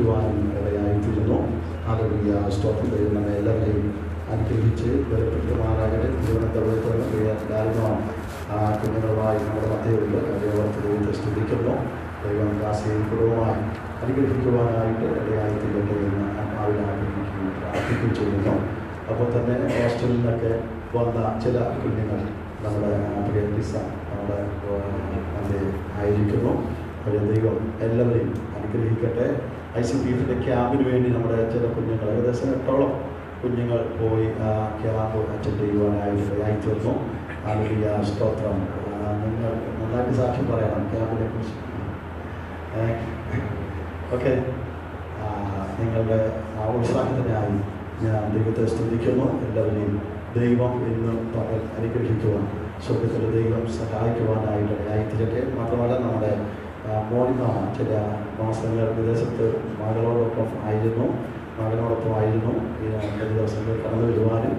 അനുഗ്രഹിക്കുവാനും ഇടയായിത്തീരുന്നു ആലോചിക്കുക സ്റ്റോപ്പ് നമ്മെ എല്ലാവരെയും അനുഗ്രഹിച്ച് ബലപ്പെടുത്തുമാറാകട്ടെ തിരുവനന്തപുരത്തുള്ള ലാലിനോം ആ കുഞ്ഞുങ്ങളുമായി നമ്മുടെ മധ്യമുണ്ട് അതേപോലത്തെ ദൈവത്തെ സ്തുതിക്കുന്നു ദൈവം കാസിയും കുടുംബമായി അനുഗ്രഹിക്കുവാനായിട്ട് ഇടയായിത്തീരട്ടെ എന്ന് ആത്മാവിനെ ആഗ്രഹിക്കുകയും പ്രാർത്ഥിക്കുകയും ചെയ്യുന്നു. അപ്പോൾ തന്നെ ഹോസ്റ്റലിൽ നിന്നൊക്കെ വന്ന ചില കുഞ്ഞുങ്ങൾ നമ്മുടെ ആ, പ്രിയ ലിസ നമ്മുടെ അതിൽ ആയിരിക്കുന്നു അവരെ ദൈവം എല്ലാവരെയും അനുഗ്രഹിക്കട്ടെ. ഐ സി പി എഫിന്റെ ക്യാമ്പിന് വേണ്ടി നമ്മുടെ ചില കുഞ്ഞുങ്ങൾ ഏകദേശം എട്ടോളം കുഞ്ഞുങ്ങൾ പോയി ആ ക്യാമ്പ് അറ്റൻഡ് ചെയ്യുവാനായിട്ട് ഇടയായിത്തീർന്നു ആലുലിയ സ്തോത്രം. ആ, നിങ്ങൾ നന്നായിട്ട് സാക്ഷ്യം പറയണം ക്യാമ്പിനെ കുറിച്ച്. ഓക്കെ. നിങ്ങളുടെ ആ ഉത്സാഹത്തിനായി ഞാൻ ദൈവത്തെ സ്തുതിക്കുന്നു. എല്ലാവരെയും ദൈവം ഇന്ന് പകൽ അനുഗ്രഹിക്കുവാൻ സ്വർഗത്തിലെ ദൈവം സഹായിക്കുവാനായിട്ട് ഇടയായിത്തീരട്ടെ മാത്രമല്ല നമ്മുടെ മോനിമ ചില മാസങ്ങൾ വിദേശത്ത് മകളോടൊപ്പം ആയിരുന്നു. മകനോടൊപ്പം ആയിരുന്നു. ഈ രണ്ട് ദിവസങ്ങൾ കടന്നു വരുവാനും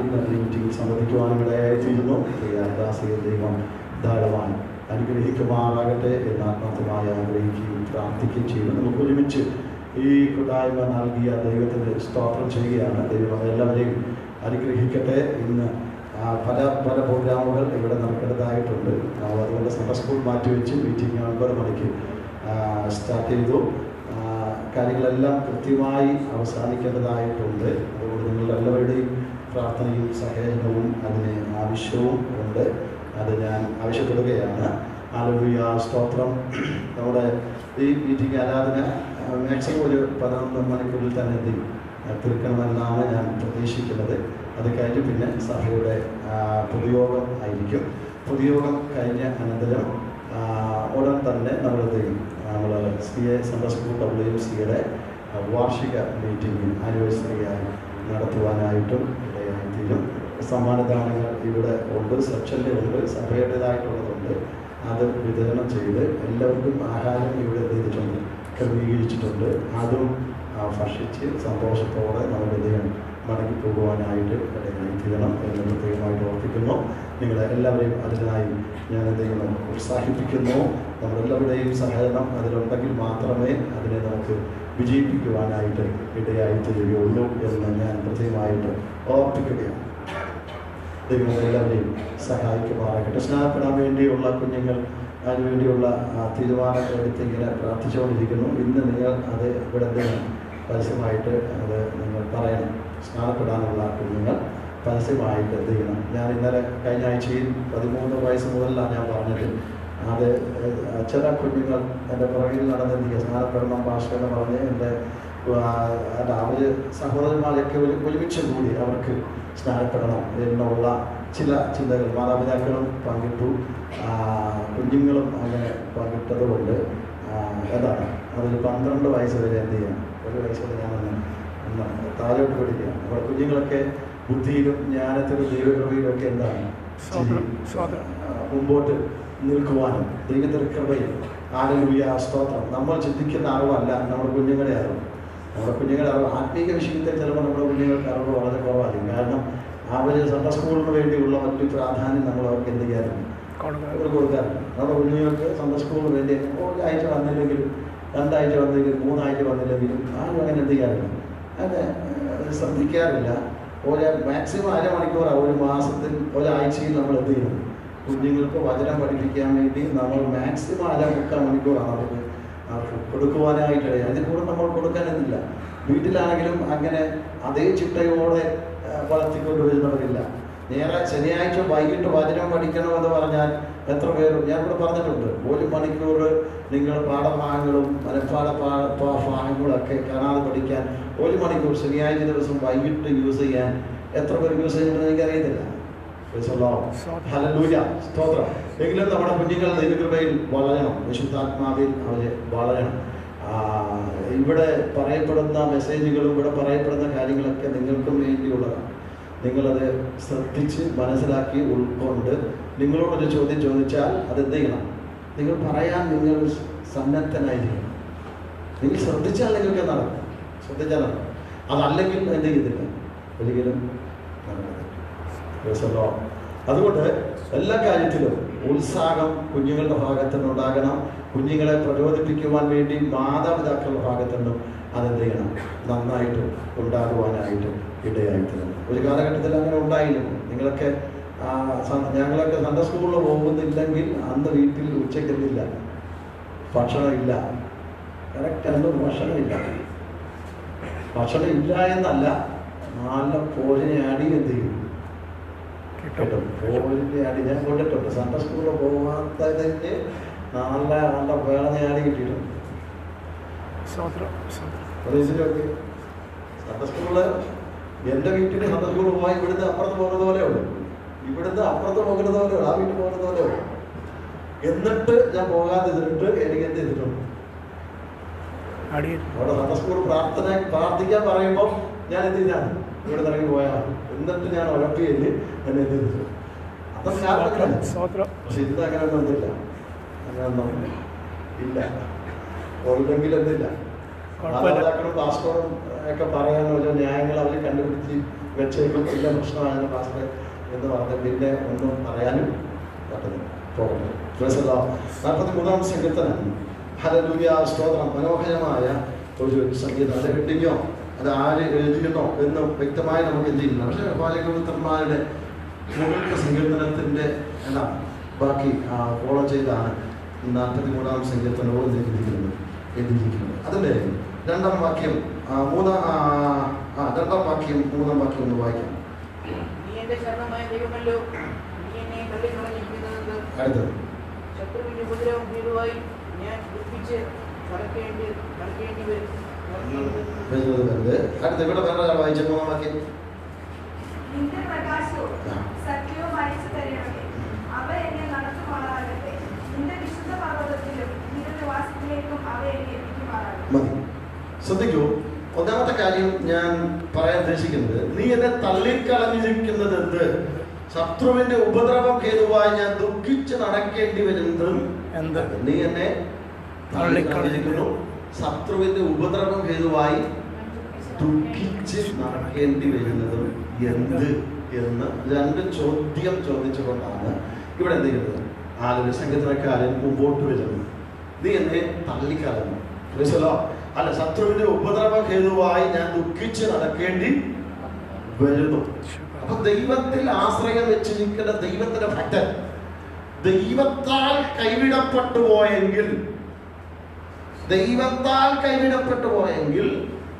ഇന്ന് ഈ മീറ്റിംഗിൽ സംബന്ധിക്കുവാനും ഇടയായിത്തീരുന്നു ദാസിയെ ദൈവം ധാരാളമായി അനുഗ്രഹിക്കുമാറാകട്ടെ എന്ന് ആത്മാർത്ഥമായി ആഗ്രഹിക്കുകയും പ്രാർത്ഥിക്കുകയും ചെയ്യുന്നു. നമുക്ക് ഒരുമിച്ച് ഈ കൂട്ടായ്മ നൽകിയ ദൈവത്തിന് സ്തോത്രം ചെയ്യുകയാണ്. ദൈവം എല്ലാവരെയും അനുഗ്രഹിക്കട്ടെ. ഇന്ന് പല പല പ്രോഗ്രാമുകൾ ഇവിടെ നടക്കേണ്ടതായിട്ടുണ്ട്. അതുകൊണ്ട് സമ്മർ സ്കൂൾ മാറ്റിവെച്ച് മീറ്റിംഗ് ഒൻപത് മണിക്ക് സ്റ്റാർട്ട് ചെയ്തു. കാര്യങ്ങളെല്ലാം കൃത്യമായി അവസാനിക്കേണ്ടതായിട്ടുണ്ട്. അതുകൊണ്ട് നിങ്ങളുടെ എല്ലാവരുടെയും പ്രാർത്ഥനയും സഹകരണവും അതിന് ആവശ്യവും ഉണ്ട്. അത് ഞാൻ ആവശ്യപ്പെടുകയാണ്. ആലപിയ സ്തോത്രം. നമ്മുടെ ഈ മീറ്റിംഗ് ആരാധന മാക്സിമം ഒരു പതിനൊന്ന് മണിക്കൂറിൽ തന്നെ തീർക്കണമെന്നാണ് ഞാൻ പ്രതീക്ഷിക്കുന്നത്. അത് കഴിഞ്ഞ് പിന്നെ സഭയുടെ പൊതുയോഗം ആയിരിക്കും. പൊതുയോഗം കഴിഞ്ഞ അനന്തരം ഉടൻ തന്നെ നമ്മൾ ചെയ്യും നമ്മൾ C A central school W സിയുടെ വാർഷിക മീറ്റിംഗ് ആനിവേഴ്സറിയായി നടത്തുവാനായിട്ടും ഇടയായിത്തീരും. സമ്മാനദാനങ്ങൾ ഇവിടെ ഉണ്ട് സെക്ഷന്റെ ഉണ്ട് സഭയുടേതായിട്ടുള്ളതുണ്ട്. അത് വിതരണം ചെയ്ത് എല്ലാവർക്കും ആഹാരം ഇവിടെ ചെയ്തിട്ടുണ്ട് ക്രമീകരിച്ചിട്ടുണ്ട്. അതും ഭക്ഷിച്ച് സന്തോഷത്തോടെ നമുക്ക് എന്ത് ചെയ്യണം മടങ്ങി പോകുവാനായിട്ട് ഇടയായിത്തീരണം എന്ന് പ്രത്യേകമായിട്ട് ഓർപ്പിക്കുന്നു. നിങ്ങളെ എല്ലാവരെയും അതിനായി ഞാൻ അദ്ദേഹം ഉത്സാഹിപ്പിക്കുന്നു. നമ്മളെല്ലാവരുടെയും സഹകരണം അതിലുണ്ടെങ്കിൽ മാത്രമേ അതിനെ നമുക്ക് വിജയിപ്പിക്കുവാനായിട്ട് ഇടയായി തീരുകയുള്ളൂ എന്ന് ഞാൻ പ്രത്യേകമായിട്ട് ഓർപ്പിക്കുകയാണ്. ദൈവം എല്ലാവരെയും സഹായിക്കുമാറാകട്ടെ. സ്നാനപ്പെടാൻ വേണ്ടിയുള്ള കുഞ്ഞുങ്ങൾ അതിനുവേണ്ടിയുള്ള തീരുമാനങ്ങൾ എടുത്ത് ഇങ്ങനെ പ്രാർത്ഥിച്ചുകൊണ്ടിരിക്കുന്നു. ഇന്ന് നിങ്ങൾ അത് ഇവിടെ പരസ്യമായിട്ട് അത് നിങ്ങൾ പറയണം. സ്നാനപ്പെടാനുള്ള കുഞ്ഞുങ്ങൾ എന്ത് ചെയ്യണം ഞാൻ ഇന്നലെ കഴിഞ്ഞ ആഴ്ചയിൽ പതിമൂന്ന് വയസ്സ് മുതലാണ് ഞാൻ പറഞ്ഞത്. അത് ചില കുഞ്ഞുങ്ങൾ എന്റെ പുറകിൽ നടന്നെത്തിയ സ്നാനപ്പെടണം ഭാഷ എന്ന് പറഞ്ഞ് എന്റെ അല്ല അവർ സഹോദരന്മാരൊക്കെ ഒരു ഒരുമിച്ച് കൂടി അവർക്ക് സ്നാനപ്പെടണം എന്നുള്ള ചില ചിന്തകൾ മാതാപിതാക്കളും പങ്കിട്ടു. കുഞ്ഞുങ്ങളും അങ്ങനെ പങ്കിട്ടത് കൊണ്ട് എന്താണ് അതൊരു പന്ത്രണ്ട് വയസ്സ് വരെ എന്ത് ചെയ്യണം ഒരു വയസ്സ് വരെ ഞാനൊന്ന് ഒന്ന് താലോട്ട് പഠിക്കുക. അപ്പോൾ കുഞ്ഞുങ്ങളൊക്കെ ബുദ്ധിയിലും ജ്ഞാനത്തിലും ദൈവകൃപയിലും ഒക്കെ എന്താണ്? മുമ്പോട്ട് നിൽക്കുവാനും ദൈവത്തിന്റെ കൃപയിൽ. ആരോഗ്യ സ്തോത്രം. നമ്മൾ ചിന്തിക്കുന്ന അറിവല്ല നമ്മുടെ കുഞ്ഞുങ്ങളുടെ അറിവ്. നമ്മുടെ കുഞ്ഞുങ്ങളുടെ അറിവ് ആത്മീക വിഷയത്തിൽ ചിലപ്പോൾ നമ്മുടെ കുഞ്ഞുങ്ങൾക്ക് അറിവ് വളരെ കുറവായിരിക്കും. കാരണം അവർ സൺഡേ സ്കൂളിന് വേണ്ടിയുള്ള മറ്റു പ്രാധാന്യം നമ്മൾ അവർക്ക് എന്ത് ചെയ്യാറുണ്ട്? അവർ കൊടുക്കാറുണ്ട്. നമ്മുടെ കുഞ്ഞുങ്ങൾക്ക് സൺഡേ സ്കൂളിന് വേണ്ടി ഒരാഴ്ച വന്നില്ലെങ്കിലും രണ്ടാഴ്ച വന്നില്ലെങ്കിലും മൂന്നാഴ്ച വന്നില്ലെങ്കിലും ആരും അങ്ങനെ എന്ത് ചെയ്യാറില്ല. അങ്ങനെ ശ്രദ്ധിക്കാറില്ല. ഒരു മാക്സിമം അരമണിക്കൂറാണ് ഒരു മാസത്തിൽ ഒരാഴ്ചയിൽ നമ്മൾ എന്ത് ചെയ്യും? കുഞ്ഞുങ്ങൾക്ക് വചനം പഠിപ്പിക്കാൻ വേണ്ടി നമ്മൾ മാക്സിമം അര മുക്കാൽ മണിക്കൂറാണ് അവർക്ക് അവർക്ക് കൊടുക്കുവാനായിട്ട് അതിന് കൂടെ നമ്മൾ കൊടുക്കാനെന്നില്ല വീട്ടിലാണെങ്കിലും അങ്ങനെ അതേ ചിട്ടയോടെ വളർത്തിക്കൊണ്ട് വരുന്നവരില്ല. നേരെ ശനിയാഴ്ച വൈകിട്ട് വചനം പഠിക്കണമെന്ന് പറഞ്ഞാൽ എത്ര പേരും ഞാൻ ഇവിടെ പറഞ്ഞിട്ടുണ്ട് ഒരു മണിക്കൂർ നിങ്ങൾ പാഠഭാഗങ്ങളും മനഃപ്പാഠ ഒക്കെ കാണാതെ പഠിക്കാൻ ഒരു മണിക്കൂർ ശനിയാഴ്ച ദിവസം വൈകിട്ട് യൂസ് ചെയ്യാൻ എത്ര പേർ യൂസ് ചെയ്യുന്നുണ്ടെന്ന് എനിക്കറിയത്തില്ല. സ്തോത്രം. എങ്കിലും നമ്മുടെ കുഞ്ഞുങ്ങൾ ദൈവകൃപയിൽ വളരണം. വിശുദ്ധാത്മാവിൽ അവർ വളരണം. ഇവിടെ പറയപ്പെടുന്ന മെസ്സേജുകളും ഇവിടെ പറയപ്പെടുന്ന കാര്യങ്ങളൊക്കെ നിങ്ങൾക്കും വേണ്ടിയുള്ളതാണ്. നിങ്ങളത് ശ്രദ്ധിച്ച് മനസ്സിലാക്കി ഉൾക്കൊണ്ട് നിങ്ങളോടൊരു ചോദ്യം ചോദിച്ചാൽ അത് എന്ത് ചെയ്യണം? നിങ്ങൾ പറയാൻ നിങ്ങൾ സന്നദ്ധനായിരിക്കണം. നിങ്ങൾ ശ്രദ്ധിച്ചാൽ നിങ്ങൾക്ക് നടക്കും. ശ്രദ്ധിച്ചാൽ നടക്കും. അതല്ലെങ്കിൽ എന്റെ ഇതില്ല ഒരിക്കലും. അതുകൊണ്ട് എല്ലാ കാര്യത്തിലും ഉത്സാഹം കുഞ്ഞുങ്ങളുടെ ഭാഗത്തു നിന്നുണ്ടാകണം കുഞ്ഞുങ്ങളെ പ്രചോദിപ്പിക്കുവാൻ വേണ്ടി മാതാപിതാക്കളുടെ ഭാഗത്തു നിന്നും അതെന്ത് ചെയ്യണം നന്നായിട്ട് ഉണ്ടാകുവാനായിട്ട് ഇടയായിട്ടുണ്ട് ഒരു കാലഘട്ടത്തിൽ അങ്ങനെ ഉണ്ടായിരുന്നു നിങ്ങളൊക്കെ ഞങ്ങളൊക്കെ സൺഡേ സ്കൂളിൽ പോകുന്നില്ലെങ്കിൽ അന്ന് വീട്ടിൽ ഉച്ചയ്ക്കെത്തില്ല ഭക്ഷണമില്ല. കറക്റ്റ് അന്ന് ഭക്ഷണമില്ല. ഭക്ഷണം ഇല്ല എന്നല്ല. നല്ല പോരിനെ അടി എന്ത് ചെയ്യും? കിട്ടും. പോരിനെ അടി ഞാൻ കൊണ്ടിട്ടുണ്ട്. സൺഡേ സ്കൂളിൽ പോകാത്തതിന് നല്ല നല്ല വേളനെ അടി കിട്ടിയിട്ടുണ്ട്. സൺഡേ സ്കൂളിൽ എന്റെ വീട്ടിൽ സൺഡേ സ്കൂളിൽ പോയി ഇവിടുന്ന് അപ്പുറത്ത് പോകുന്നത് പോലെ ഉള്ളു. ഇവിടുന്ന് അപ്പുറത്ത് പോകുന്നത് ആ വീട്ടിൽ പോകുന്നത് എന്നിട്ട് ഞാൻ പോകാതെ ഇരുന്നിട്ട് എനിക്ക് എന്ത് ചെയ്തിട്ടുണ്ട്? അവിടെ സ്കൂൾ പ്രാർത്ഥന പ്രാർത്ഥിക്കാൻ പറയുമ്പോൾ ഞാൻ എന്ത് ചെയ്താണ് ഇവിടെ ഇറങ്ങി പോയാൽ എന്നിട്ട് ഞാൻ ഉഴപ്പിയിൽ എന്നെ എന്ത് ചെയ്തു? സ്തോത്രം പക്ഷെ ഇന്ന് അങ്ങനെയൊന്നും ഒന്നുമില്ല അങ്ങനെയൊന്നും ഇല്ല. ഉള്ളെങ്കിൽ എന്തില്ല. മാതാപിതാക്കളും പാസ്റ്ററും ഒക്കെ പറയാൻ ഓരോ ന്യായങ്ങൾ അവർ കണ്ടുപിടിച്ച് വെച്ചേക്കും. ഇല്ല പാസ്റ്റർ എന്ന് പറഞ്ഞതിന്റെ ഒന്നും പറയാനും പറ്റുന്നില്ല നാൽപ്പത്തി മൂന്നാം സങ്കീർത്തനം. ഹലലൂയ സ്തോത്രം. മനോഹരമായ ഒരു സംഗീതം. അത് ഹെഡിങ്ങോ? അത് ആര് എഴുതിയെന്നോ എന്ന് വ്യക്തമായി നമുക്ക് എന്ത് ചെയ്യുന്നു പക്ഷേ ബാലകപുത്രന്മാരുടെ മുകളിലത്തെ സങ്കീർത്തനത്തിന്റെ എന്നാ ബാക്കി ഫോളോ ചെയ്താണ് നാൽപ്പത്തി മൂന്നാം സങ്കീർത്തനോട് എഴുതിയിരിക്കുന്നത്. എഴുതിയിരിക്കുന്നത്. അതിന്റെ രണ്ടാം വാക്യം മൂന്നാം രണ്ടാം വാക്യം മൂന്നാം വാക്യം ഒന്ന് വായിക്കാം. നീ ശരണമായ ദൈവമല്ലോ. നീ എന്നെ തള്ളിക്കളഞ്ഞിരിക്കുന്നത്. അടുത്തത് ശത്രുവിന്റെ ഉപദ്രവം ഭീരുവായി ഞാൻ ദുഃഖിച്ച് നടക്കേണ്ടി നടക്കേണ്ടി വരും. അടുത്ത ഇവിടെ വേറെ ഒരാൾ വായിച്ച മൂന്നാം വാക്യം നിന്റെ പ്രകാശവും സത്യവും അയച്ചു തരണമേ. അവ എന്നെ നടത്തുമാറാകട്ടെ. നിന്റെ വിശുദ്ധ പർവതത്തിലും നിന്റെ നിവാസത്തിലേക്കും അവ എന്നെ എത്തിക്കുമാറാകട്ടെ. മതി. ശ്രദ്ധിക്കൂ. ഒന്നാമത്തെ കാര്യം ഞാൻ പറയാൻ ഉദ്ദേശിക്കുന്നത് നീ എന്നെ തള്ളിക്കളഞ്ഞിരിക്കുന്നത് എന്ത് ശത്രുവിന്റെ ഉപദ്രവം ഹേതുവായി ഞാൻ ദുഃഖിച്ച് നടക്കേണ്ടി വരുന്നതും എന്ത്? നീ എന്നെ തള്ളിക്കളഞ്ഞിരിക്കുന്നു. ശത്രുവിന്റെ ഉപദ്രവം ഹേതുവായി ദുഃഖിച്ച് നടക്കേണ്ടി വരുന്നതും എന്ത് എന്ന് രണ്ട് ചോദ്യം ചോദിച്ചുകൊണ്ടാണ് ഇവിടെ എന്ത് ചെയ്യുന്നത്? ആലൊരു സംഗീതക്കാരൻ മുമ്പോട്ട് വരുന്നത്. നീ എന്നെ തള്ളിക്കളഞ്ഞു. മനസ്സിലോ അല്ല ശത്രുവിന്റെ ഉപദ്രവ ഹേതുവായി ഞാൻ ദുഃഖിച്ച് നടക്കേണ്ടി വരുന്നു. അപ്പൊ ദൈവത്തിൽ ആശ്രയം വെച്ച് നിൽക്കുന്ന ദൈവത്തിന്റെ ഭക്തൻ ദൈവത്താൽ കൈവിടപ്പെട്ടു പോയെങ്കിൽ ദൈവത്താൽ കൈവിടപ്പെട്ടു പോയെങ്കിൽ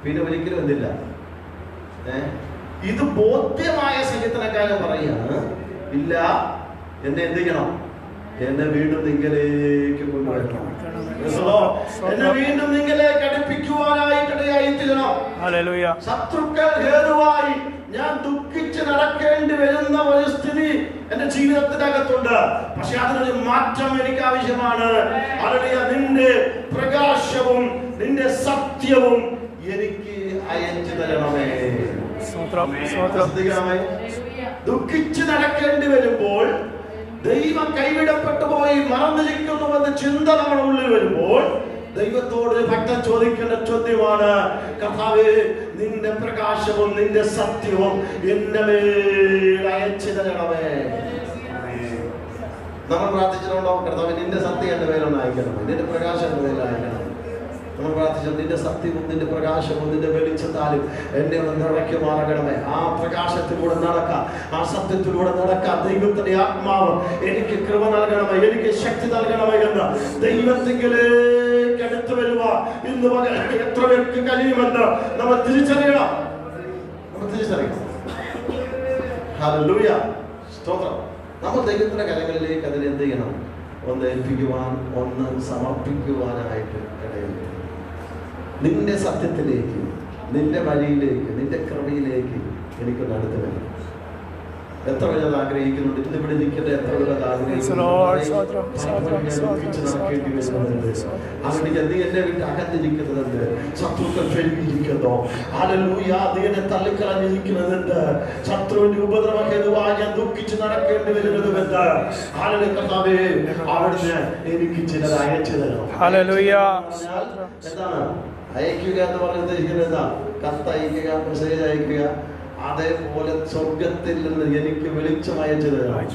പിന്നെ ഒരിക്കലും എന്തില്ല? ഇത് ബോധ്യമായ സംഗീതനക്കാരൻ പറയാണ് ഇല്ല എന്നെ എന്ത് ചെയ്യണം എന്നെ വീണ്ടും നിങ്കലേക്ക് കൊണ്ടുവരണം? എന്നെ വീണ്ടും നിങ്കലേക്ക് ശത്രുക്കൾ ഹേതുവായി ഞാൻ ദുഃഖിച്ച് നടക്കേണ്ടി വരുന്ന ഒരു സ്ഥിതി എന്റെ ജീവിതത്തിനകത്തുണ്ട്. പക്ഷെ അതിനൊരു മാറ്റം എനിക്ക് ആവശ്യമാണ്. അതിന് നിന്റെ പ്രകാശവും നിന്റെ സത്യവും എനിക്ക് അയച്ചു തരണമേ. ദുഃഖിച്ച് നടക്കേണ്ടി വരുമ്പോൾ ദൈവം കൈവിടപ്പെട്ടു പോയി മറന്നിരിക്കുന്നുവെന്ന് ചിന്ത നമ്മുടെ ഉള്ളിൽ വരുമ്പോൾ ദൈവത്തോട് ഭക്തൻ ചോദിക്കേണ്ട ചോദ്യമാണ് കർത്താവേ നിന്റെ പ്രകാശവും നിന്റെ സത്യവും എന്റെ മേൽ അയച്ചു തരണമേ. നമ്മൾ പ്രാർത്ഥിച്ചിട്ടുണ്ടോ? കർത്താവ് നിന്റെ സത്യം എന്റെ മേലൊന്ന് അയക്കണം നിന്റെ പ്രകാശം എന്റെ മേൽ അയക്കണം നമ്മൾ പ്രാർത്ഥിച്ചു നിന്റെ സത്യവും നിന്റെ പ്രകാശവും നിന്റെ വെളിച്ചത്താലും എന്നെ ഒന്ന് നിറയ്ക്കുമാറകണമേ ആ പ്രകാശത്തിലൂടെ നടക്കാം ആ സത്യത്തിലൂടെ നടക്കാം. ദൈവത്തിന്റെ ആത്മാവ് എനിക്ക് കൃപ നൽകണമേ എനിക്ക് ശക്തി നൽകണമേ എന്ന് ദൈവത്തിങ്കിലേക്ക് അടുത്തു വരുക. ഇന്ന് എത്ര പേർക്ക് കഴിയുമെന്ന് നമ്മൾ തിരിച്ചറിയണം. നമ്മൾ തിരിച്ചറിയണം. സ്തോത്രം. നമ്മൾ ദൈവത്തിന്റെ കരങ്ങളിലേക്ക് അതിൽ എന്ത് ചെയ്യണം? ഒന്ന് ഏൽപ്പിക്കുവാൻ ഒന്ന് സമർപ്പിക്കുവാനായിട്ട് ഇടയുണ്ട് നിന്റെ സത്യത്തിലേക്ക് നിന്റെ വഴിയിലേക്ക് നിന്റെ കൃപയിലേക്ക് എനിക്കൊന്ന് അടുത്ത് വരണം. എത്ര പേര് അത് ആഗ്രഹിക്കുന്നുണ്ട്? ഇന്ന് ഇവിടെ ഇരിക്കുന്ന എത്ര പേര് അത് ആഗ്രഹിക്കുന്നുണ്ട്. അതുകൊണ്ട് നീ എന്നെ വിട്ട് അകന്നിരിക്കുന്നതുണ്ട് ശത്രുക്കൾ പെരുകിയിരിക്കുന്നു. ഹല്ലേലൂയ അതിനെ തള്ളിക്കളഞ്ഞിരിക്കുന്നതുണ്ട് ശത്രുവിന്റെ ഉപദ്രവ ഹേതുവായി ഞാൻ ദുഃഖിച്ച് നടക്കേണ്ടി വരുന്നതുമെന്ന് ഹല്ലേലൂയ കർത്താവേ അവിടുന്ന് എനിക്ക് ചിലത് അയച്ചു തരണം. എന്താണ്? അയക്കുക എന്ന് പറഞ്ഞ ഉദ്ദേശിക്കുന്നത് എന്താ? കത്ത് അയക്കുക മെസ്സേജ് അയക്കുക അതേപോലെ സ്വർഗത്തിൽ നിന്ന് എനിക്ക് വെളിച്ചം അയച്ചു തരണം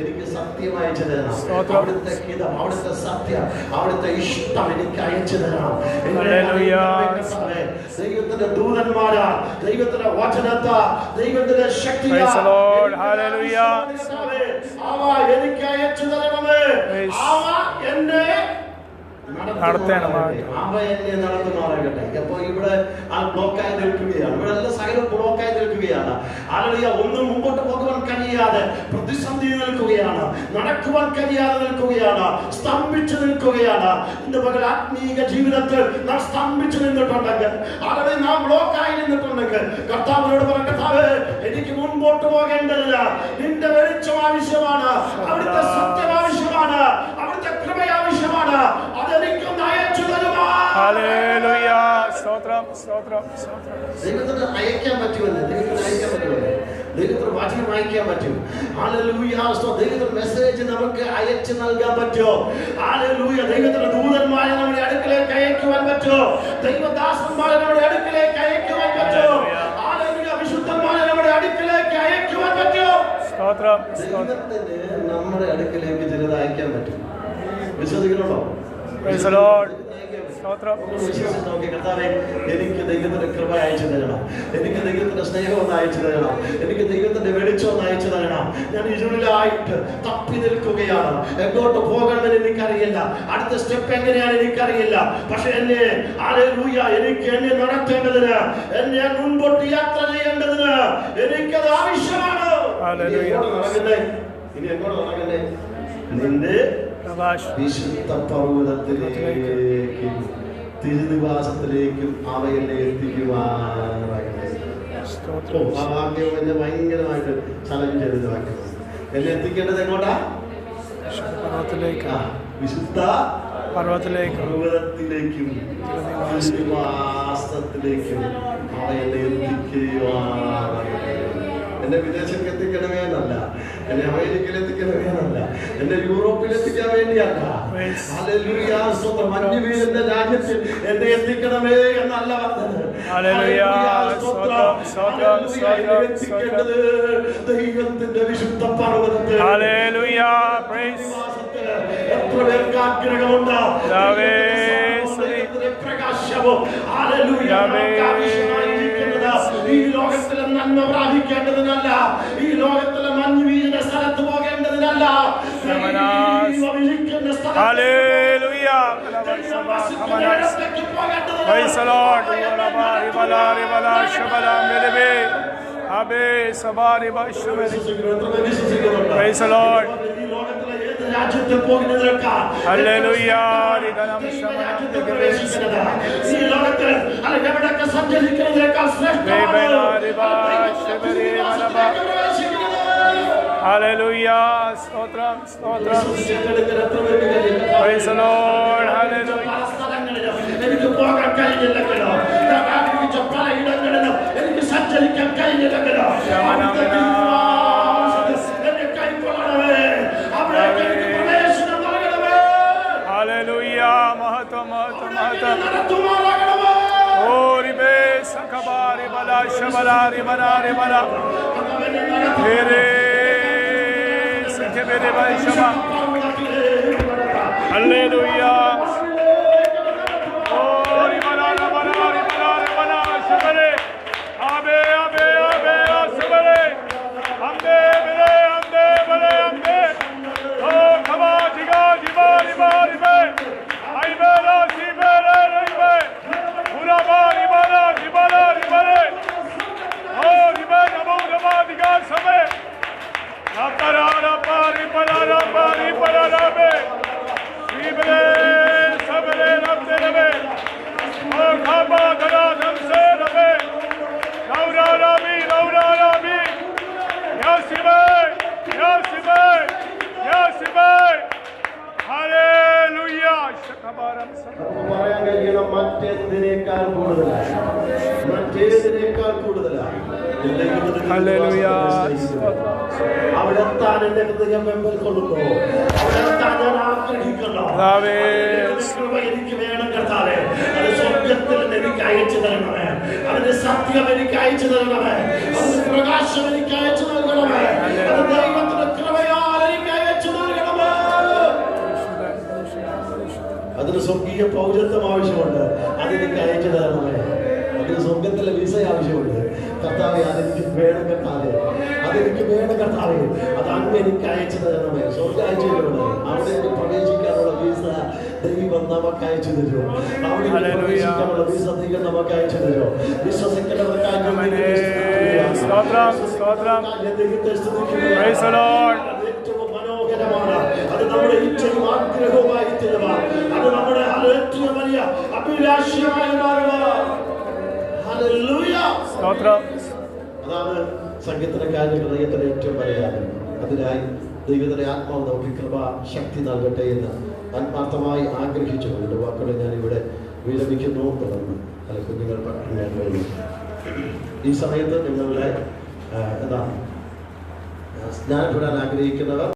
എനിക്ക് സത്യം അയച്ചു തരണം. അവിടുത്തെ ഹിതം അവിടുത്തെ സത്യം അവിടുത്തെ ഇഷ്ടം എനിക്ക് അയച്ചു തരണം ദൈവത്തിന്റെ ദൂതന്മാരാ. ദൈവത്തിന്റെ വചനത്താ. ദൈവത്തിന്റെ ശക്തിയാ. എനിക്ക് അയച്ചു തരണമേ. എന്നെ അവ എന്നെ നടത്തുമാറാകട്ടെ അപ്പൊ ഇവിടെ ആ ബ്ലോക്കായി നിൽക്കുകയാണ്. ഇവിടെ എല്ലാം സകലം നിൽക്കുകയാണ്. ആളുകൾ ഒന്നും മുമ്പോട്ട് പോകുവാൻ കഴിയാതെ പ്രതിസന്ധി നിൽക്കുകയാണ്. നടക്കുവാൻ കഴിയാതെ നിൽക്കുകയാണ്. സ്തംഭിച്ചു നിൽക്കുകയാണ്. എന്റെ മകൾ ആത്മീക ജീവിതത്തിൽ നാം സ്തംഭിച്ചു നിന്നിട്ടുണ്ടെങ്കിൽ ആളുകൾ നാം ബ്ലോക്കായി നിന്നിട്ടുണ്ടെങ്കിൽ കർത്താവിനോട് പറഞ്ഞ കർത്താവ് എനിക്ക് മുൻപോട്ട് പോകേണ്ടതില്ല. നിന്റെ വെളിച്ചം ആവശ്യമാണ്. അവിടുത്തെ സത്യം ആവശ്യമാണ്. ആവശ്യമാണ്. അയച്ചു സ്തോത്രം സ്തോത്രം സ്തോത്രം. ദൈവത്തിന് അയക്കാൻ പറ്റുമല്ലേ? ദൈവത്തിന് അയക്കാൻ പറ്റുമല്ലേ? ദൈവത്തിന് വചനം അയക്കാൻ പറ്റും. ഹല്ലേലൂയ. സ്തോ- ദൈവത്തിന് മെസ്സേജ് നമുക്ക് അയച്ചു നൽകാൻ പറ്റുമോ ദൈവത്തിന്റെ ദൂതന്മാരെ നമ്മുടെ അടുക്കിലേക്ക് അയക്കുവാൻ പറ്റുമോ ദൈവദാസന്മാരെ നമ്മുടെ അടുക്കലേക്ക് അയക്കുവാൻ പറ്റുമോ ഹല്ലേലൂയ. വിശുദ്ധന്മാരെ നമ്മുടെ അടുക്കലേക്ക് അയക്കുവാൻ പറ്റുമോ സ്തോത്രം സ്തോത്രം. ദൈവത്തിന് നമ്മുടെ അടുക്കലേക്ക് ചിലത് അയക്കാൻ പറ്റും. കർത്താവേ എനിക്ക് ദൈവത്തിന്റെ കൃപ അയച്ചു തരണം എനിക്ക് ദൈവത്തിന്റെ സ്നേഹം ഒന്ന് അയച്ചു തരണം എനിക്ക് ദൈവത്തിന്റെ വെളിച്ചം ഒന്ന് അയച്ചു തരണം ഞാൻ ഇരുളിലായിട്ട് തപ്പി നിൽക്കുകയാണ് എങ്ങോട്ട് പോകണമെന്ന് എനിക്കറിയില്ല അടുത്ത സ്റ്റെപ്പ് എങ്ങനെയാണ് എനിക്കറിയില്ല പക്ഷെ എന്നെ ഹല്ലേലൂയ എനിക്ക് എന്നെ നടത്തേണ്ടതിന് എന്നെ മുൻപോട്ട് യാത്ര ചെയ്യേണ്ടതിന് എനിക്കത് ആവശ്യമാണ് ഇനി എങ്ങോട്ട് നടക്കണ്ടേ? ഇനി എങ്ങോട്ട് നടക്കണ്ടേ? നിന്റെ വിശുദ്ധ പർവതത്തിലേക്കും തിരുനിവാസത്തിലേക്കും അവയെന്നെ എത്തിക്കുവാനായിട്ട്. ഓ, സ്തോത്രം ആ വാക്യം എന്നെ ഭയങ്കരമായിട്ട് ചലഞ്ച് ചെയ്ത എന്നെ എത്തിക്കേണ്ടത് എങ്ങോട്ടാ? പർവതത്തിലേക്ക് വിശുദ്ധ പർവതത്തിലേക്ക്. പർവതത്തിലേക്കും തിരുനിവാസത്തിലേക്കും അവയെന്നെ എത്തിക്കുവാനാകട്ടെ എന്നെ വിദേശത്ത് എത്തിക്കണമേ എന്നല്ല. എന്നെ അമേരിക്കയിൽ എത്തിക്കണമേ എന്നല്ല. എന്നെ യൂറോപ്പിൽ എത്തിക്കാൻ വേണ്ടിയല്ല. സ്തോത്രം. രാജ്യത്തിൽ എന്നെ എത്തിക്കണമേ എന്നല്ല പറഞ്ഞത്. എത്തിക്കേണ്ടത് ദൈവത്തിന്റെ വിശുദ്ധ പർവതത്തിൽ. എത്ര പേർക്ക് ആഗ്രഹമുണ്ട്? പ്രകാശവും. ഈ ലോകത്തിലെ നന്മ പ്രാപിക്കേണ്ടതിനല്ല ഈ ലോകത്തിലെ മഞ്ഞ് വീഴുന്ന സ്ഥലത്ത് പോകേണ്ടതിനല്ല. വിശ്വസിക്കുന്നുണ്ട്? Praise the Lord. ഈ ലോകത്തിലെ ഏത് രാജ്യത്തിൽ പോകുന്നതിനേക്കാൾ ഹല്ലേലൂയ രിഗനം ഈ ശമനം രാജ്യത്തിൽ പ്രവേശിക്കുന്നത് ഈ ലോകത്തിൽ അല്ലെങ്കിൽ എവിടെയൊക്കെ സഞ്ചരിക്കുന്നതിനേക്കാൾ ശ്രേഷ്ഠമാണ് വേബന റിബ ശബരി വനബ ഹല്ലേലൂയ സ്തോത്രം Sata. Ori be sakabari bala shabalari balari bala. Tere sekebere bay shaba. Hallelujah. മറ്റേതിനേക്കാൾ കൂടുതലായി മറ്റേതിനേക്കാൾ. സ്നേഹിക്കുന്നു. അവിടെ എത്താൻ എന്റെ ഹൃദയം വെമ്പൽ കൊള്ളുന്നു. അവിടെ എത്താൻ ഞാൻ ആഗ്രഹിക്കുന്നു. കൃപ എനിക്ക് വേണം കർത്താവേ. അത് സ്വർഗത്തിൽ എനിക്ക് അയച്ചു തരണമേ. അതിന്റെ സത്യം എനിക്ക് അയച്ചു തരണമേ. അതിന്റെ പ്രകാശം എനിക്ക് അയച്ചു നൽകണമേ അത് സ്വർഗീയ പൗരത്വം ആവശ്യമുണ്ട്. അതെനിക്ക് അയച്ചു തരണമേ അതിന് സ്വർഗത്തിലെ വിസ ആവശ്യമുണ്ട്. കർത്താവെ അതെനിക്ക് വേണം കർത്താവെ. അതെനിക്ക് വേണം കർത്താവെ. അത് അങ്ങ് എനിക്ക് അയച്ചു തരണമേ സ്വർഗ അയച്ചിട്ടുണ്ട് അവിടേക്ക് പ്രവേശിക്കാനുള്ള വിസ ദൈവം നമുക്ക് അയച്ചു തരും. അവിടെ. പ്രവേശിക്കാനുള്ള വിസ ദൈവം നമുക്ക് അയച്ചു തരും. അത് ഏറ്റവും മനോഹരമാണ്. അത് നമ്മുടെ ഇച്ഛയും ആഗ്രഹവുമായി സ്തോത്രം. അതാണ് കാര്യം ഹൃദയത്തിന് ഏറ്റവും പറയാറ്. അതിനായി ദൈവത്തിന്റെ ആത്മാവ് നമുക്ക് കൃപ ശക്തി നൽകട്ടെ എന്ന് ആത്മാർത്ഥമായി ആഗ്രഹിച്ചുകൊണ്ട് വാക്കുകളെ ഞാൻ ഇവിടെ വിരമിക്കുന്നു. തുടർന്ന് അല്ല കുഞ്ഞുങ്ങൾ പഠിക്കാൻ കഴിഞ്ഞു. ഈ സമയത്ത് നിങ്ങളുടെ എന്താ സ്നാനപ്പെടാൻ ആഗ്രഹിക്കുന്നവർ